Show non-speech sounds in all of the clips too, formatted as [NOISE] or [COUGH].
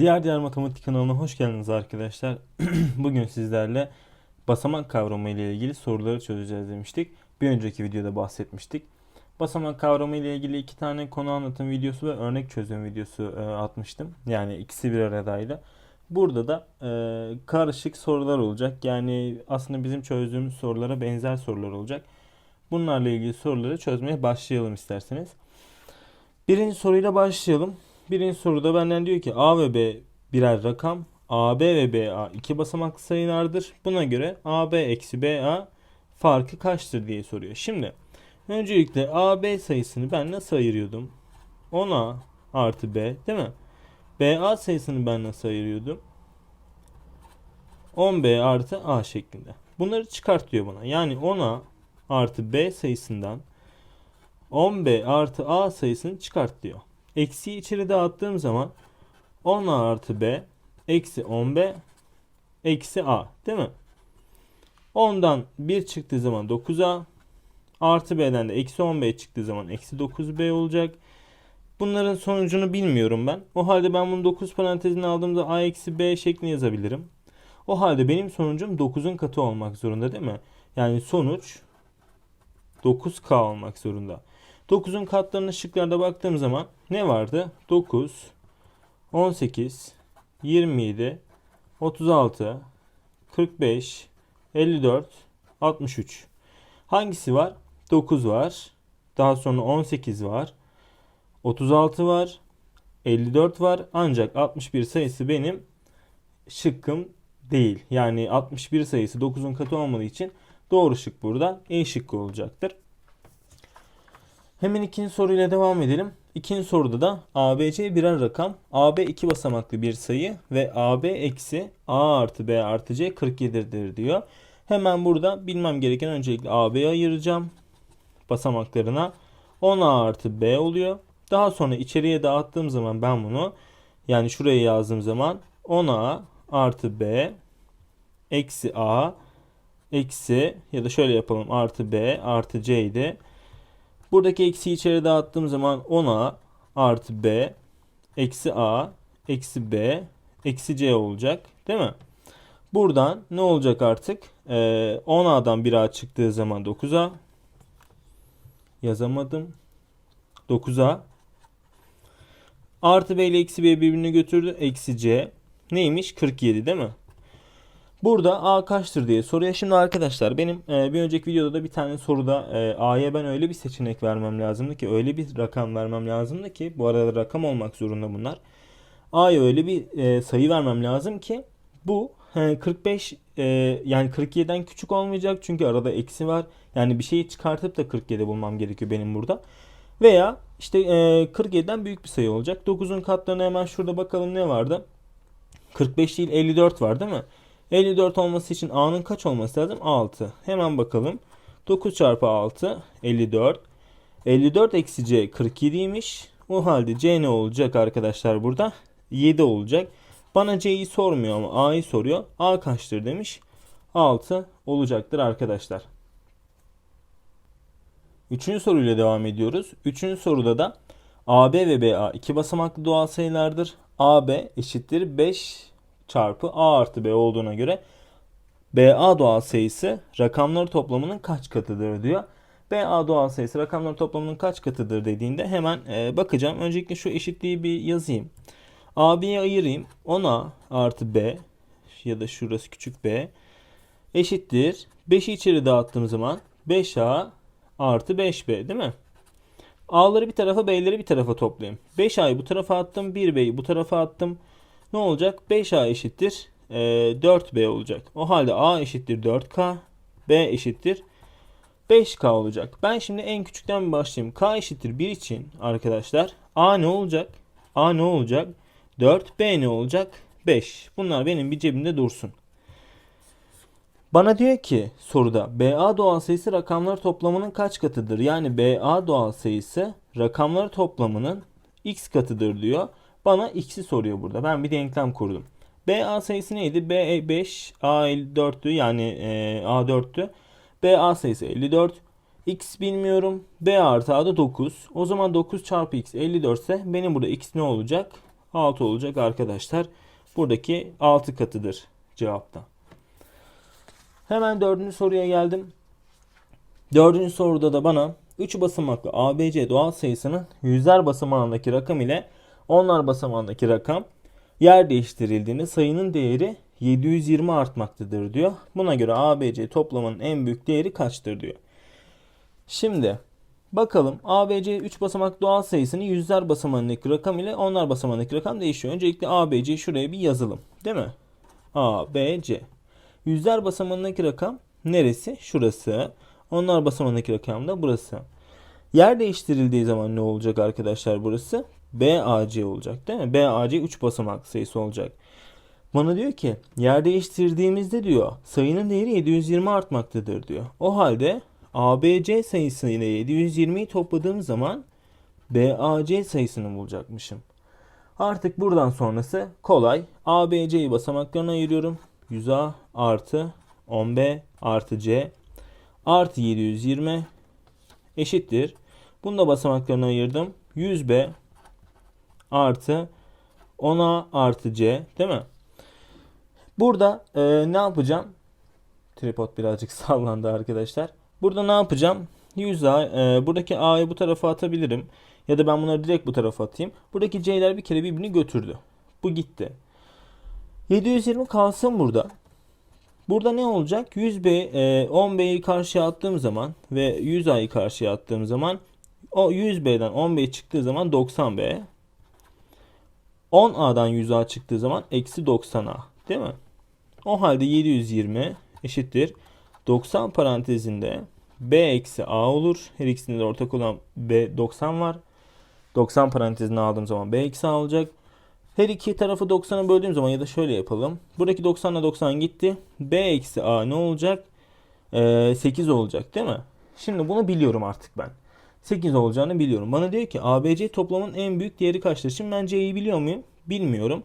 Diğer diğer matematik kanalına hoş geldiniz arkadaşlar. [CLEARS THROAT] Bugün sizlerle basamak kavramı ile ilgili soruları çözeceğiz demiştik. Bir önceki videoda bahsetmiştik. Basamak kavramı ile ilgili iki tane konu anlatım videosu ve örnek çözüm videosu e, atmıştım. Yani ikisi bir aradaydı. Burada da e, karışık sorular olacak. Yani aslında bizim çözdüğümüz sorulara benzer sorular olacak. Bunlarla ilgili soruları çözmeye başlayalım isterseniz. Birinci soruyla başlayalım. Birinci soruda benden diyor ki A ve B birer rakam. AB ve BA iki basamaklı sayılardır. Buna göre AB eksi BA farkı kaçtır diye soruyor. Şimdi öncelikle AB sayısını ben nasıl ayırıyordum? 10A artı B değil mi? BA sayısını ben nasıl ayırıyordum? 10B artı A şeklinde. Bunları çıkart diyor bana. Yani 10A artı B sayısından 10B artı A sayısını çıkart diyor. Eksiyi içeri dağıttığım zaman 10A artı B eksi 10B eksi A değil mi? 10'dan 1 çıktığı zaman 9A artı B'den de eksi 10B çıktığı zaman eksi 9B olacak. Bunların sonucunu bilmiyorum ben. O halde ben bunu 9 parantezine aldığımda A eksi B şeklinde yazabilirim. O halde benim sonucum 9'un katı olmak zorunda değil mi? Yani sonuç 9K olmak zorunda. 9'un katlarına şıklarda baktığım zaman ne vardı? 9, 18, 27, 36, 45, 54, 63. Hangisi var? 9 var. Daha sonra 18 var. 36 var. 54 var. Ancak 61 sayısı benim şıkkım değil. Yani 61 sayısı 9'un katı olmadığı için doğru şık burada E şıkkı olacaktır. Hemen ikinci soruyla devam edelim. İkinci soruda da ABC birer rakam, AB iki basamaklı bir sayı ve AB eksi A artı B artı C 47'dir diyor. Hemen burada bilmem gereken öncelikle AB'yi ayıracağım basamaklarına. 10A artı B oluyor. Daha sonra içeriye dağıttığım zaman ben bunu yani şuraya yazdığım zaman 10A artı B eksi A eksi ya da şöyle yapalım artı B artı C idi. Buradaki eksiyi içeri dağıttığım zaman 10a artı b eksi a eksi b eksi c olacak. Değil mi? Buradan ne olacak artık? Ee, 10a'dan 1a çıktığı zaman 9a yazamadım. 9a artı b ile eksi b birbirini götürdü. Eksi c neymiş? 47 değil mi? Burada A kaçtır diye soruyor. Şimdi arkadaşlar benim e, bir önceki videoda da bir tane soruda e, A'ya ben öyle bir seçenek vermem lazımdı ki öyle bir rakam vermem lazımdı ki bu arada rakam olmak zorunda bunlar. A'ya öyle bir e, sayı vermem lazım ki bu e, 45 e, yani 47'den küçük olmayacak çünkü arada eksi var. Yani bir şeyi çıkartıp da 47 bulmam gerekiyor benim burada. Veya işte e, 47'den büyük bir sayı olacak. 9'un katlarına hemen şurada bakalım ne vardı? 45 değil 54 var değil mi? 54 olması için A'nın kaç olması lazım? 6. Hemen bakalım. 9 çarpı 6 54. 54 eksi C 47'ymiş. O halde C ne olacak arkadaşlar burada? 7 olacak. Bana C'yi sormuyor ama A'yı soruyor. A kaçtır demiş. 6 olacaktır arkadaşlar. Üçüncü soruyla devam ediyoruz. Üçüncü soruda da AB ve BA iki basamaklı doğal sayılardır. AB eşittir 5 çarpı A artı B olduğuna göre BA doğal sayısı rakamları toplamının kaç katıdır diyor. BA doğal sayısı rakamları toplamının kaç katıdır dediğinde hemen e, bakacağım. Öncelikle şu eşitliği bir yazayım. AB'ye ayırayım. 10A artı B ya da şurası küçük b eşittir. 5'i içeri dağıttığım zaman 5A artı 5B değil mi? A'ları bir tarafa B'leri bir tarafa toplayayım. 5A'yı bu tarafa attım. 1B'yi bu tarafa attım ne olacak? 5A eşittir e, 4B olacak. O halde A eşittir 4K, B eşittir 5K olacak. Ben şimdi en küçükten başlayayım. K eşittir 1 için arkadaşlar A ne olacak? A ne olacak? 4, B ne olacak? 5. Bunlar benim bir cebimde dursun. Bana diyor ki soruda BA doğal sayısı rakamlar toplamının kaç katıdır? Yani BA doğal sayısı rakamlar toplamının x katıdır diyor. Bana x'i soruyor burada. Ben bir denklem kurdum. BA sayısı neydi? B 5, A 4'tü yani e, A 4'tü. BA sayısı 54. X bilmiyorum. B artı A da 9. O zaman 9 çarpı X 54 ise benim burada X ne olacak? 6 olacak arkadaşlar. Buradaki 6 katıdır cevapta. Hemen dördüncü soruya geldim. Dördüncü soruda da bana 3 basamaklı ABC doğal sayısının yüzler basamağındaki rakam ile onlar basamağındaki rakam yer değiştirildiğinde sayının değeri 720 artmaktadır diyor. Buna göre ABC toplamının en büyük değeri kaçtır diyor. Şimdi bakalım ABC 3 basamak doğal sayısının yüzler basamağındaki rakam ile onlar basamağındaki rakam değişiyor. Öncelikle ABC şuraya bir yazalım. Değil mi? ABC. Yüzler basamağındaki rakam neresi? Şurası. Onlar basamağındaki rakam da burası. Yer değiştirildiği zaman ne olacak arkadaşlar burası? BAC olacak değil mi? BAC 3 basamak sayısı olacak. Bana diyor ki yer değiştirdiğimizde diyor sayının değeri 720 artmaktadır diyor. O halde ABC sayısı ile 720'yi topladığım zaman BAC sayısını bulacakmışım. Artık buradan sonrası kolay. ABC'yi basamaklarına ayırıyorum. 100A artı 10B artı C artı 720 eşittir. Bunu da basamaklarına ayırdım. 100B artı 10A artı C değil mi? Burada e, ne yapacağım? Tripod birazcık [LAUGHS] sallandı arkadaşlar. Burada ne yapacağım? 100A e, buradaki A'yı bu tarafa atabilirim. Ya da ben bunları direkt bu tarafa atayım. Buradaki C'ler bir kere birbirini götürdü. Bu gitti. 720 kalsın burada. Burada ne olacak? 100B, e, 10B'yi karşıya attığım zaman ve 100A'yı karşıya attığım zaman o 100B'den 10B çıktığı zaman 90B. 10A'dan 100A çıktığı zaman eksi 90A. Değil mi? O halde 720 eşittir. 90 parantezinde B eksi A olur. Her ikisinde de ortak olan B 90 var. 90 parantezine aldığım zaman B eksi A olacak. Her iki tarafı 90'a böldüğüm zaman ya da şöyle yapalım. Buradaki 90 ile 90 gitti. B eksi A ne olacak? Ee, 8 olacak değil mi? Şimdi bunu biliyorum artık ben. 8 olacağını biliyorum. Bana diyor ki ABC toplamın en büyük değeri kaçtır? Şimdi ben C'yi biliyor muyum? Bilmiyorum.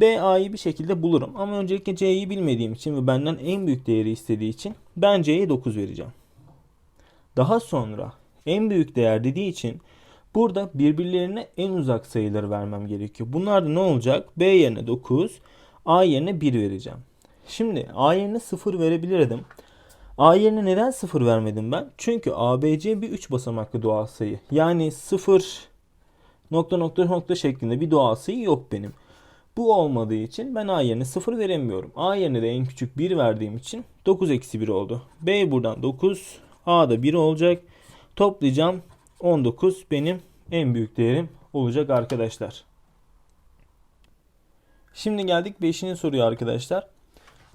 B A'yı bir şekilde bulurum. Ama öncelikle C'yi bilmediğim için ve benden en büyük değeri istediği için ben C'ye 9 vereceğim. Daha sonra en büyük değer dediği için burada birbirlerine en uzak sayıları vermem gerekiyor. Bunlar da ne olacak? B yerine 9, A yerine 1 vereceğim. Şimdi A yerine 0 verebilirdim. A yerine neden 0 vermedim ben? Çünkü ABC bir 3 basamaklı doğal sayı. Yani 0 nokta nokta nokta şeklinde bir doğal sayı yok benim. Bu olmadığı için ben A yerine 0 veremiyorum. A yerine de en küçük 1 verdiğim için 9 eksi 1 oldu. B buradan 9. A da 1 olacak. Toplayacağım. 19 benim en büyük değerim olacak arkadaşlar. Şimdi geldik 5. soruya arkadaşlar.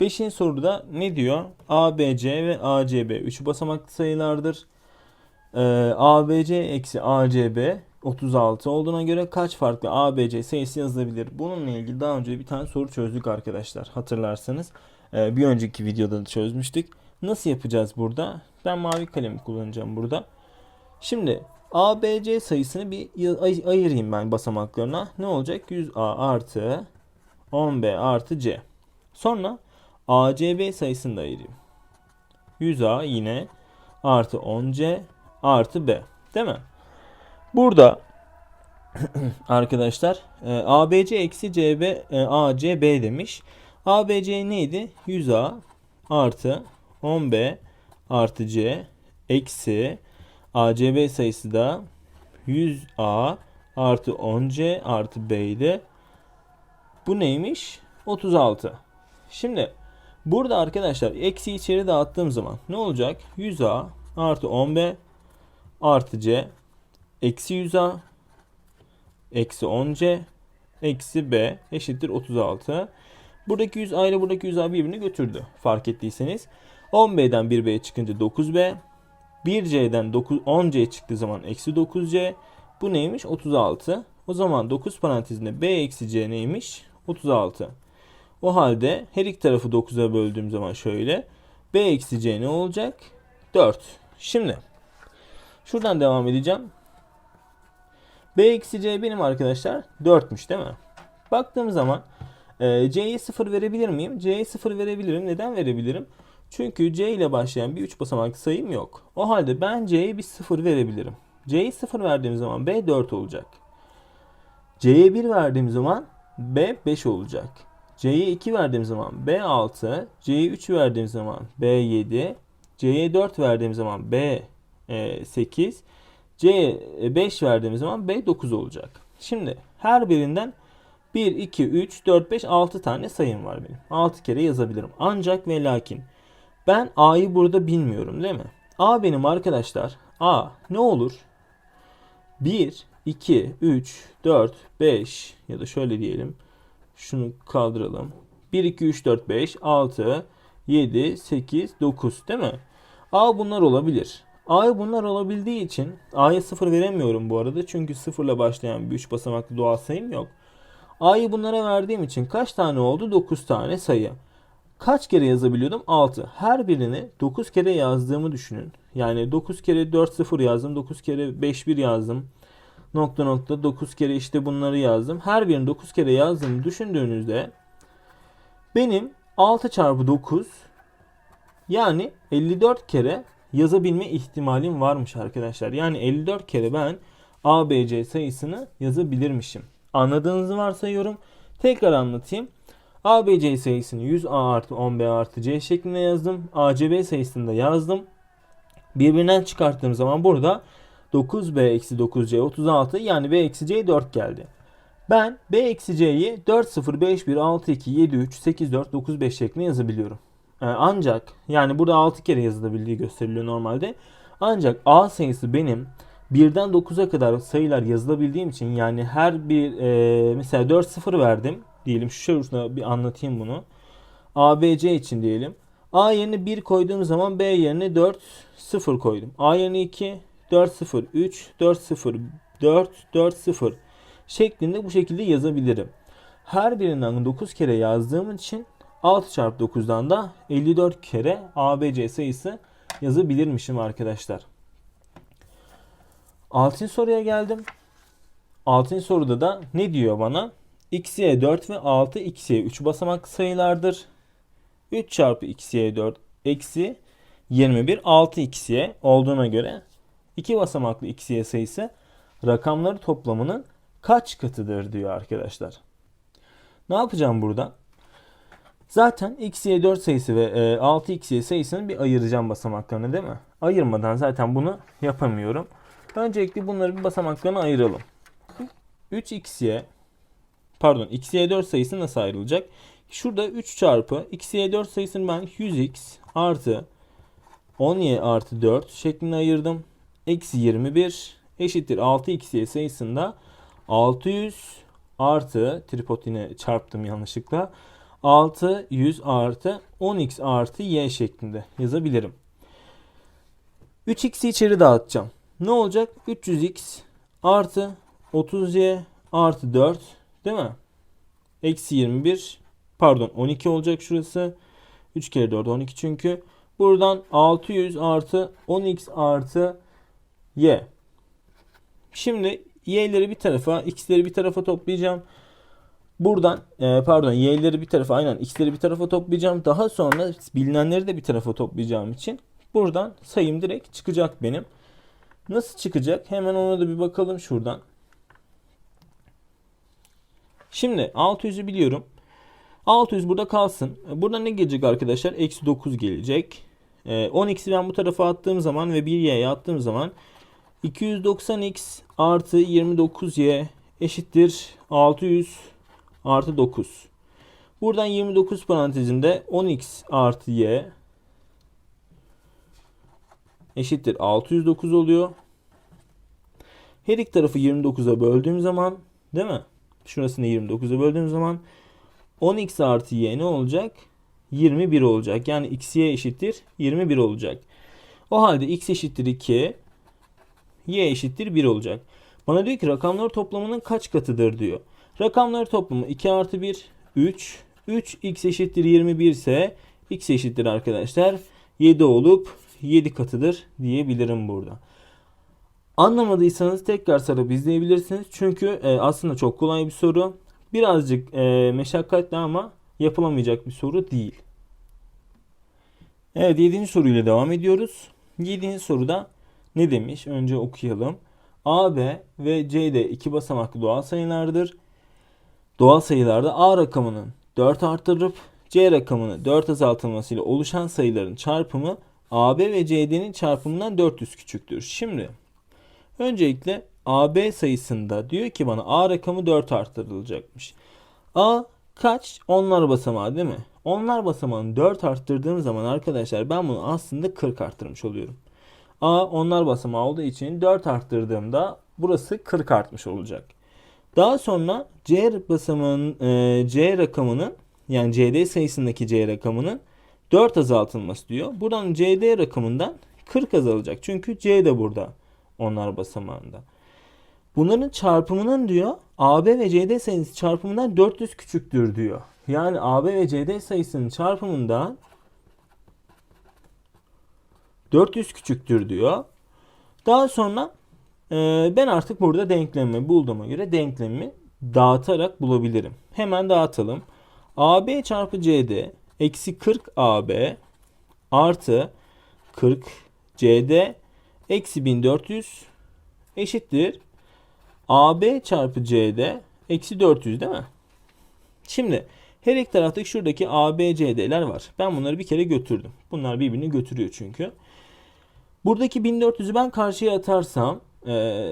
5. soruda ne diyor? ABC ve ACB 3 basamaklı sayılardır. Ee, ABC eksi ACB 36 olduğuna göre kaç farklı ABC sayısı yazılabilir? Bununla ilgili daha önce bir tane soru çözdük arkadaşlar. Hatırlarsanız ee, bir önceki videoda da çözmüştük. Nasıl yapacağız burada? Ben mavi kalemi kullanacağım burada. Şimdi ABC sayısını bir ay- ayırayım ben basamaklarına. Ne olacak? 100A artı 10B artı C. Sonra ACB sayısını da ayırayım. 100A yine artı 10C artı B. Değil mi? Burada [CLEARS THROAT] arkadaşlar e, ABC eksi CB e, ACB demiş. ABC neydi? 100A artı 10B artı C eksi ACB sayısı da 100A artı 10C artı B idi. Bu neymiş? 36. Şimdi burada arkadaşlar eksi içeri dağıttığım zaman ne olacak? 100A artı 10B artı C eksi 100A eksi 10C eksi B eşittir 36. Buradaki 100 A ile buradaki 100 A birbirini götürdü. Fark ettiyseniz. 10B'den 1B'ye çıkınca 9B. 1C'den 9, 10C çıktığı zaman eksi 9C. Bu neymiş? 36. O zaman 9 parantezinde B eksi C neymiş? 36. O halde her iki tarafı 9'a böldüğüm zaman şöyle. B eksi C ne olacak? 4. Şimdi şuradan devam edeceğim. B eksi C benim arkadaşlar 4'müş değil mi? Baktığım zaman e, C'ye 0 verebilir miyim? C'ye 0 verebilirim. Neden verebilirim? Çünkü C ile başlayan bir 3 basamaklı sayım yok. O halde ben C'ye bir 0 verebilirim. C'ye 0 verdiğim zaman B 4 olacak. C'ye 1 verdiğim zaman B 5 olacak. C'ye 2 verdiğim zaman B 6. C'ye 3 verdiğim zaman B 7. C'ye 4 verdiğim zaman B e, 8. C'ye 5 verdiğim zaman B 9 olacak. Şimdi her birinden 1, 2, 3, 4, 5, 6 tane sayım var benim. 6 kere yazabilirim. Ancak ve lakin ben A'yı burada bilmiyorum değil mi? A benim arkadaşlar. A ne olur? 1, 2, 3, 4, 5 ya da şöyle diyelim. Şunu kaldıralım. 1, 2, 3, 4, 5, 6, 7, 8, 9 değil mi? A bunlar olabilir. A'ya bunlar olabildiği için A'ya 0 veremiyorum bu arada. Çünkü 0 ile başlayan bir 3 basamaklı doğal sayım yok. A'yı bunlara verdiğim için kaç tane oldu? 9 tane sayı. Kaç kere yazabiliyordum? 6. Her birini 9 kere yazdığımı düşünün. Yani 9 kere 4 0 yazdım. 9 kere 5 1 yazdım. Nokta nokta 9 kere işte bunları yazdım. Her birini 9 kere yazdığımı düşündüğünüzde benim 6 çarpı 9 yani 54 kere yazabilme ihtimalim varmış arkadaşlar. Yani 54 kere ben ABC sayısını yazabilirmişim. Anladığınızı varsayıyorum. Tekrar anlatayım. ABC sayısını 100A artı 10B artı C şeklinde yazdım. ACB sayısını da yazdım. Birbirinden çıkarttığım zaman burada 9B eksi 9C 36 yani B eksi C 4 geldi. Ben B eksi C'yi 4 0 5 1 6 2 7 3 8 4 9 5 şeklinde yazabiliyorum. Ee, ancak yani burada 6 kere yazılabildiği gösteriliyor normalde. Ancak A sayısı benim 1'den 9'a kadar sayılar yazılabildiğim için yani her bir e, mesela 4 0 verdim diyelim şu şurada bir anlatayım bunu. ABC için diyelim. A yerine 1 koyduğum zaman B yerine 4 0 koydum. A yerine 2 4 0 3 4 0 4 4 0 şeklinde bu şekilde yazabilirim. Her birinden 9 kere yazdığım için 6 çarpı 9'dan da 54 kere ABC sayısı yazabilirmişim arkadaşlar. 6. soruya geldim. 6. soruda da ne diyor bana? x'ye 4 ve 6 x'ye 3 basamaklı sayılardır. 3 çarpı x'ye 4 eksi 21 6 x'ye olduğuna göre 2 basamaklı x'ye sayısı rakamları toplamının kaç katıdır diyor arkadaşlar. Ne yapacağım burada? Zaten x'ye 4 sayısı ve e, 6 x'ye sayısını bir ayıracağım basamaklarını değil mi? Ayırmadan zaten bunu yapamıyorum. Öncelikle bunları bir basamaklarına ayıralım. 3x'ye pardon x'ye 4 sayısı nasıl ayrılacak? Şurada 3 çarpı x'ye 4 sayısını ben 100x artı 10y artı 4 şeklinde ayırdım. Eksi 21 eşittir 6xy sayısında 600 artı tripod yine çarptım yanlışlıkla. 600 artı 10x artı y şeklinde yazabilirim. 3x'i içeri dağıtacağım. Ne olacak? 300x artı 30y artı 4 değil mi? Eksi 21 pardon 12 olacak şurası. 3 kere 4 12 çünkü. Buradan 600 artı 10x artı y. Şimdi y'leri bir tarafa x'leri bir tarafa toplayacağım. Buradan e, pardon y'leri bir tarafa aynen x'leri bir tarafa toplayacağım. Daha sonra bilinenleri de bir tarafa toplayacağım için buradan sayım direkt çıkacak benim. Nasıl çıkacak? Hemen ona da bir bakalım şuradan. Şimdi 600'ü biliyorum. 600 burada kalsın. Burada ne gelecek arkadaşlar? Eksi 9 gelecek. E, 10x'i ben bu tarafa attığım zaman ve 1y'ye attığım zaman 290x artı 29y eşittir 600 artı 9. Buradan 29 parantezinde 10x artı y eşittir 609 oluyor. Her iki tarafı 29'a böldüğüm zaman değil mi? Şurasını 29'a böldüğüm zaman 10x artı y ne olacak? 21 olacak. Yani xy eşittir 21 olacak. O halde x eşittir 2, y eşittir 1 olacak. Bana diyor ki rakamlar toplamının kaç katıdır diyor. Rakamlar toplamı 2 artı 1 3. 3 x eşittir 21 ise x eşittir arkadaşlar 7 olup 7 katıdır diyebilirim burada. Anlamadıysanız tekrar sarıp izleyebilirsiniz. Çünkü e, aslında çok kolay bir soru. Birazcık e, meşakkatli ama yapılamayacak bir soru değil. Evet 7. soruyla devam ediyoruz. 7. soruda ne demiş? Önce okuyalım. AB ve CD iki basamaklı doğal sayılardır. Doğal sayılarda A rakamının 4 artırılıp C rakamını 4 azaltılmasıyla oluşan sayıların çarpımı AB ve CD'nin çarpımından 400 küçüktür. Şimdi öncelikle AB sayısında diyor ki bana A rakamı 4 artırılacakmış. A kaç? Onlar basamağı değil mi? Onlar basamağını 4 arttırdığım zaman arkadaşlar ben bunu aslında 40 arttırmış oluyorum. A onlar basamağı olduğu için 4 arttırdığımda burası 40 artmış olacak. Daha sonra C basamağının e, C rakamının yani CD sayısındaki C rakamının 4 azaltılması diyor. Buradan CD rakamından 40 azalacak. Çünkü C de burada onlar basamağında. Bunların çarpımının diyor AB ve CD sayısı çarpımından 400 küçüktür diyor. Yani AB ve CD sayısının çarpımından 400 küçüktür diyor. Daha sonra e, ben artık burada denklemi bulduğuma göre denklemi dağıtarak bulabilirim. Hemen dağıtalım. AB çarpı CD eksi 40 AB artı 40 CD eksi 1400 eşittir. AB çarpı CD eksi 400 değil mi? Şimdi her iki taraftaki şuradaki AB, CD'ler var. Ben bunları bir kere götürdüm. Bunlar birbirini götürüyor çünkü. Buradaki 1400'ü ben karşıya atarsam e,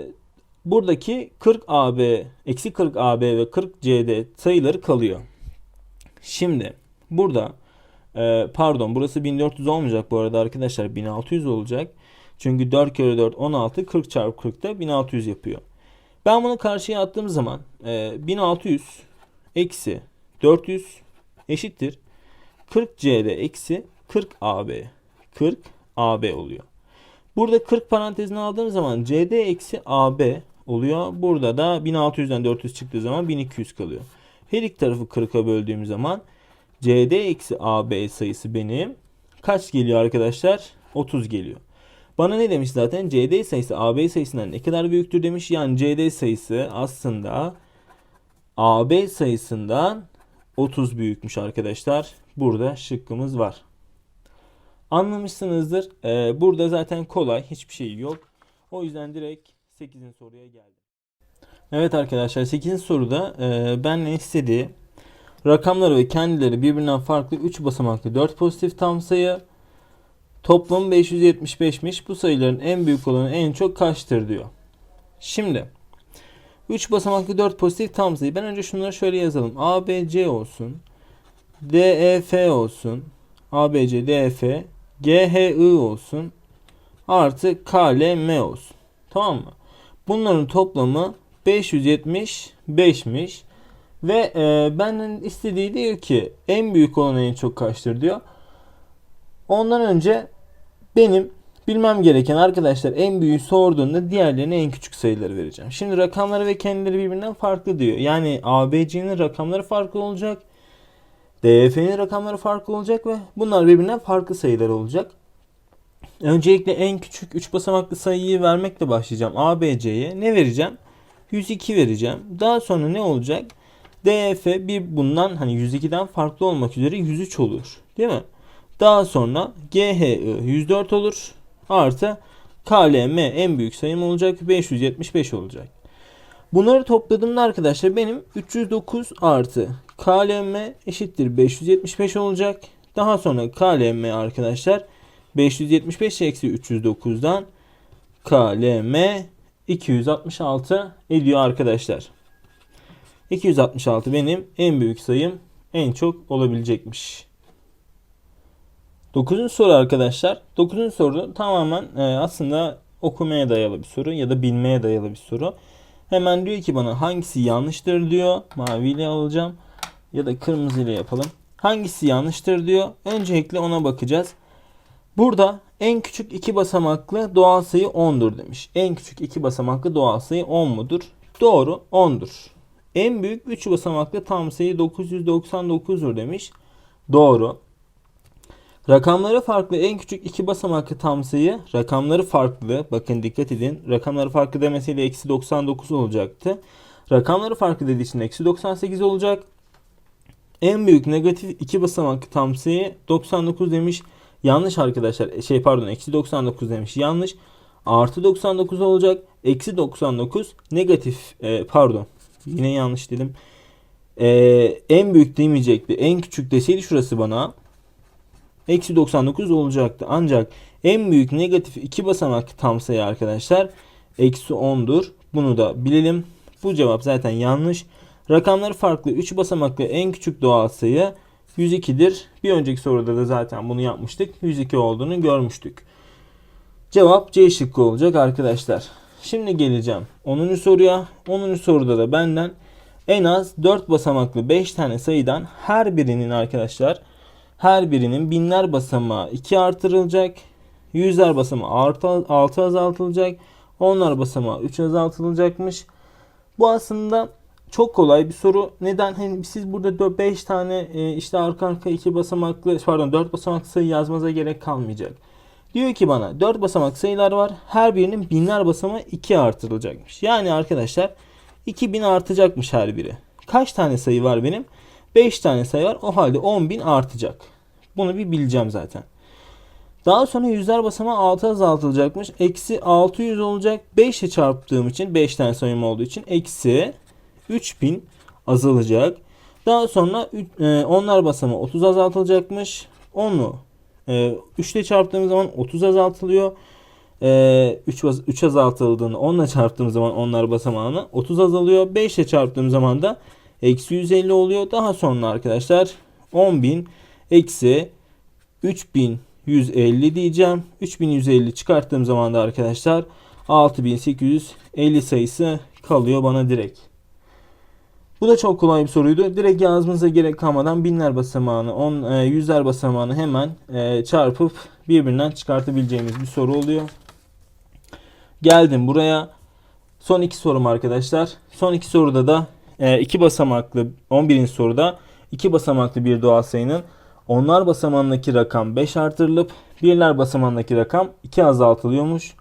buradaki 40 AB, eksi 40 AB ve 40 CD sayıları kalıyor. Şimdi burada e, pardon burası 1400 olmayacak bu arada arkadaşlar 1600 olacak. Çünkü 4 kere 4 16 40 çarpı 40 da 1600 yapıyor. Ben bunu karşıya attığım zaman e, 1600 eksi 400 eşittir 40 CD eksi 40 AB 40 AB oluyor. Burada 40 parantezine aldığım zaman CD eksi AB oluyor. Burada da 1600'den 400 çıktığı zaman 1200 kalıyor. Her iki tarafı 40'a böldüğüm zaman CD eksi AB sayısı benim kaç geliyor arkadaşlar? 30 geliyor. Bana ne demiş zaten? CD sayısı AB sayısından ne kadar büyüktür demiş. Yani CD sayısı aslında AB sayısından 30 büyükmüş arkadaşlar. Burada şıkkımız var. Anlamışsınızdır. Ee, burada zaten kolay. Hiçbir şey yok. O yüzden direkt 8. soruya geldim. Evet arkadaşlar 8. soruda e, benden istediği rakamları ve kendileri birbirinden farklı 3 basamaklı 4 pozitif tam sayı toplam 575'miş. Bu sayıların en büyük olanı en çok kaçtır diyor. Şimdi 3 basamaklı 4 pozitif tam sayı. Ben önce şunları şöyle yazalım. A, B, C olsun. D, E, F olsun. A, B, C, D, E, F. G, H, I olsun. Artı K, L, M olsun. Tamam mı? Bunların toplamı 575'miş. Ve e, benden istediği diyor ki en büyük olan en çok kaçtır diyor. Ondan önce benim bilmem gereken arkadaşlar en büyüğü sorduğunda diğerlerine en küçük sayıları vereceğim. Şimdi rakamları ve kendileri birbirinden farklı diyor. Yani ABC'nin rakamları farklı olacak. DF'nin rakamları farklı olacak ve bunlar birbirinden farklı sayılar olacak. Öncelikle en küçük 3 basamaklı sayıyı vermekle başlayacağım. ABC'ye ne vereceğim? 102 vereceğim. Daha sonra ne olacak? DF bir bundan hani 102'den farklı olmak üzere 103 olur. Değil mi? Daha sonra GHI 104 olur. Artı KLM en büyük sayım olacak. 575 olacak. Bunları topladığımda arkadaşlar benim 309 artı KLM eşittir 575 olacak. Daha sonra KLM arkadaşlar 575 eksi 309'dan KLM 266 ediyor arkadaşlar. 266 benim en büyük sayım en çok olabilecekmiş. 9. soru arkadaşlar. 9. soru tamamen e, aslında okumaya dayalı bir soru ya da bilmeye dayalı bir soru. Hemen diyor ki bana hangisi yanlıştır diyor. Maviyle alacağım ya da kırmızıyla yapalım. Hangisi yanlıştır diyor. Öncelikle ona bakacağız. Burada en küçük iki basamaklı doğal sayı 10'dur demiş. En küçük iki basamaklı doğal sayı 10 mudur? Doğru 10'dur. En büyük 3 basamaklı tam sayı 999'dur demiş. Doğru. Rakamları farklı en küçük iki basamaklı tam sayı rakamları farklı. Bakın dikkat edin. Rakamları farklı demesiyle eksi 99 olacaktı. Rakamları farklı dediği için eksi 98 olacak. En büyük negatif iki basamaklı tam sayı 99 demiş. Yanlış arkadaşlar. Şey pardon eksi 99 demiş. Yanlış. artı 99 olacak. Eksi 99 negatif e, pardon yine yanlış dedim. E, en büyük demeyecekti. En küçük deseydi şurası bana eksi 99 olacaktı. Ancak en büyük negatif iki basamak tam sayı arkadaşlar eksi 10'dur. Bunu da bilelim. Bu cevap zaten yanlış. Rakamları farklı 3 basamaklı en küçük doğal sayı 102'dir. Bir önceki soruda da zaten bunu yapmıştık. 102 olduğunu görmüştük. Cevap C şıkkı olacak arkadaşlar. Şimdi geleceğim 10. soruya. 10. soruda da benden en az 4 basamaklı 5 tane sayıdan her birinin arkadaşlar her birinin binler basamağı 2 artırılacak. Yüzler basamağı artı 6 azaltılacak. Onlar basamağı 3 azaltılacakmış. Bu aslında çok kolay bir soru. Neden? Hani siz burada 5 tane e, işte arka arka 2 basamaklı pardon 4 basamaklı sayı yazmanıza gerek kalmayacak. Diyor ki bana 4 basamak sayılar var. Her birinin binler basamağı 2 artırılacakmış. Yani arkadaşlar 2000 artacakmış her biri. Kaç tane sayı var benim? 5 tane sayı var. O halde 10.000 artacak. Bunu bir bileceğim zaten. Daha sonra yüzler basamağı 6 azaltılacakmış. Eksi 600 olacak. 5 ile çarptığım için 5 tane sayım olduğu için eksi 3000 azalacak. Daha sonra e, onlar basamağı 30 azaltılacakmış. Onu e, 3 ile çarptığımız zaman 30 azaltılıyor. E, 3, 3 azaltıldığını 10 ile çarptığım zaman onlar basamağını 30 azalıyor. 5 ile çarptığım zaman da eksi 150 oluyor. Daha sonra arkadaşlar 10.000 eksi 3150 diyeceğim. 3150 çıkarttığım zaman da arkadaşlar 6850 sayısı kalıyor bana direkt. Bu da çok kolay bir soruydu. Direkt yazmanıza gerek kalmadan binler basamağını, on, e, yüzler basamağını hemen e, çarpıp birbirinden çıkartabileceğimiz bir soru oluyor. Geldim buraya. Son iki sorum arkadaşlar. Son iki soruda da e, iki basamaklı 11. soruda iki basamaklı bir doğal sayının onlar basamağındaki rakam 5 artırılıp birler basamağındaki rakam 2 azaltılıyormuş.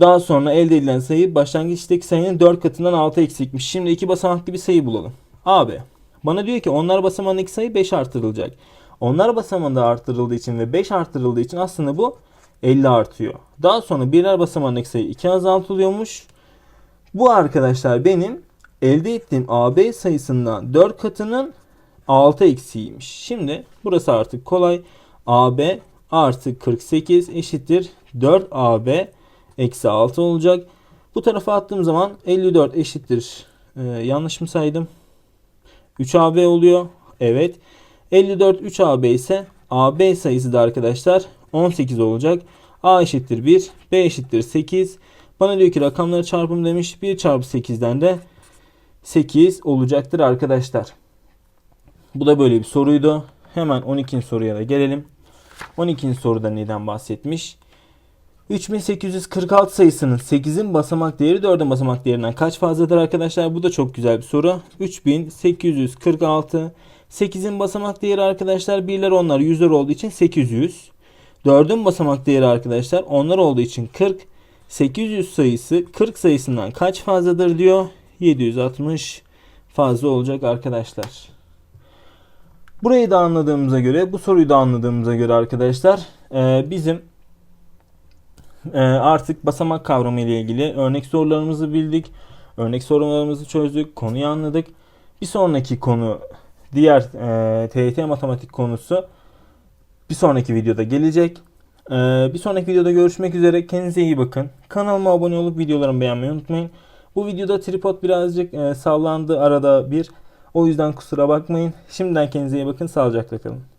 Daha sonra elde edilen sayı başlangıçtaki sayının 4 katından 6 eksikmiş. Şimdi iki basamaklı bir sayı bulalım. Abi bana diyor ki onlar basamağındaki sayı 5 artırılacak. Onlar basamağında artırıldığı için ve 5 artırıldığı için aslında bu 50 artıyor. Daha sonra birler basamağındaki sayı 2 azaltılıyormuş. Bu arkadaşlar benim elde ettiğim AB sayısından 4 katının 6 eksiğiymiş. Şimdi burası artık kolay. AB artı 48 eşittir 4AB eksi 6 olacak. Bu tarafa attığım zaman 54 eşittir. Ee, yanlış mı saydım? 3AB oluyor. Evet. 54 3AB ise AB sayısı da arkadaşlar 18 olacak. A eşittir 1. B eşittir 8. Bana diyor ki rakamları çarpım demiş. 1 çarpı 8'den de 8 olacaktır arkadaşlar. Bu da böyle bir soruydu. Hemen 12. soruya da gelelim. 12. soruda neden bahsetmiş? 3846 sayısının 8'in basamak değeri 4'ün basamak değerinden kaç fazladır arkadaşlar? Bu da çok güzel bir soru. 3846 8'in basamak değeri arkadaşlar birler onlar yüzler olduğu için 800. 4'ün basamak değeri arkadaşlar onlar olduğu için 40. 800 sayısı 40 sayısından kaç fazladır diyor. 760 fazla olacak arkadaşlar. Burayı da anladığımıza göre, bu soruyu da anladığımıza göre arkadaşlar bizim artık basamak kavramı ile ilgili örnek sorularımızı bildik. Örnek sorularımızı çözdük, konuyu anladık. Bir sonraki konu diğer e, TYT matematik konusu bir sonraki videoda gelecek. E, bir sonraki videoda görüşmek üzere. Kendinize iyi bakın. Kanalıma abone olup videolarımı beğenmeyi unutmayın. Bu videoda tripod birazcık e, sallandı arada bir. O yüzden kusura bakmayın. Şimdiden kendinize iyi bakın. Sağlıcakla kalın.